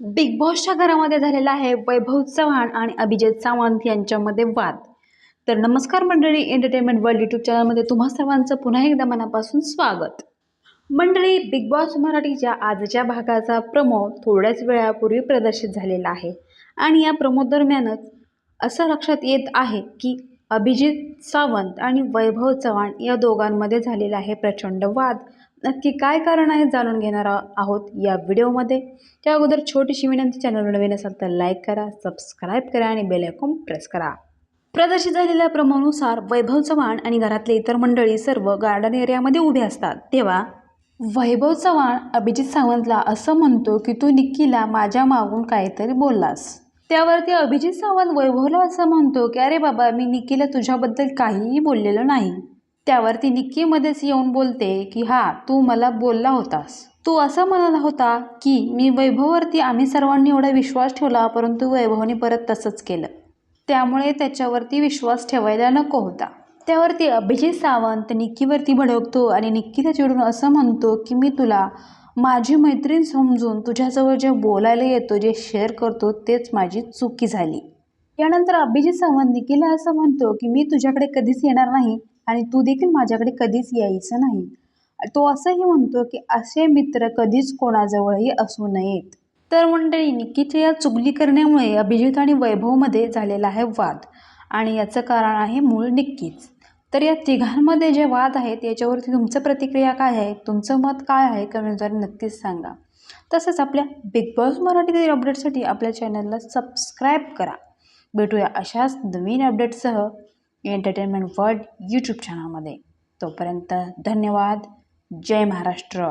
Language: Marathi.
बिग बॉसच्या घरामध्ये झालेला आहे वैभव चव्हाण आणि अभिजित सावंत यांच्यामध्ये वाद. तर नमस्कार मंडळी एंटरटेनमेंट वर्ल्ड यूट्यूब चॅनलमध्ये तुम्हा सर्वांचं पुन्हा एकदा मनापासून स्वागत. मंडळी बिग बॉस मराठीच्या आजच्या भागाचा प्रमो थोड्याच वेळापूर्वी प्रदर्शित झालेला आहे. आणि या प्रमो दरम्यानच असं लक्षात येत आहे की अभिजित सावंत आणि वैभव चव्हाण या दोघांमध्ये झालेला आहे प्रचंड वाद. नक्की काय कारण आहे जाणून घेणार आहोत या व्हिडिओमध्ये. त्या अगोदर छोटीशी विनंती चॅनल नवीन असाल तर लाईक करा सबस्क्राईब करा आणि बेल आयकॉन प्रेस करा. प्रदर्शित झालेल्या प्रमानुसार वैभव चव्हाण आणि घरातले इतर मंडळी सर्व गार्डन एरियामध्ये उभे असतात. तेव्हा वैभव चव्हाण अभिजित सावंतला असं म्हणतो की तू निक्कीला माझ्या मागून काहीतरी बोललास. त्यावरती अभिजित सावंत वैभवला असं म्हणतो की अरे बाबा मी निक्कीला तुझ्याबद्दल काहीही बोललेलं नाही. त्यावरती निक्कीमध्येच येऊन बोलते की हा तू मला बोलला होतास. तू असं म्हणाला होता की मी वैभववरती आम्ही सर्वांनी एवढा विश्वास ठेवला परंतु वैभवने परत तसंच केलं. त्यामुळे त्याच्यावरती विश्वास ठेवायला नको होता. त्यावरती अभिजित सावंत निक्कीवरती भडकतो आणि निक्की त्याच्याकडून असं म्हणतो की मी तुला माझी मैत्रीण समजून तुझ्याजवळ जे बोलायला येतो जे शेअर करतो तेच माझी चुकी झाली. यानंतर अभिजित सावंत निकीला असं म्हणतो की मी तुझ्याकडे कधीच येणार नाही. आणि तू देखील माझ्याकडे कधीच यायचं नाही. तो असंही म्हणतो की असे मित्र कधीच कोणाजवळही असू नयेत. तर मंडळी निक्कीच्या या चुगली करण्यामुळे अभिजित आणि वैभवमध्ये झालेला आहे वाद. आणि याचं कारण आहे मूळ निक्कीच. तर या तिघांमध्ये जे वाद आहेत याच्यावरती तुमचं प्रतिक्रिया काय आहे? तुमचं मत काय आहे? कमेंटद्वारे नक्कीच सांगा. तसंच आपल्या बिग बॉस मराठीतील अपडेटसाठी आपल्या चॅनलला सबस्क्राईब करा. भेटूया अशाच नवीन अपडेटसह एंटरटेनमेंट वर्ल्ड यूट्यूब चॅनलमध्ये तोपर्यंत धन्यवाद. जय महाराष्ट्र.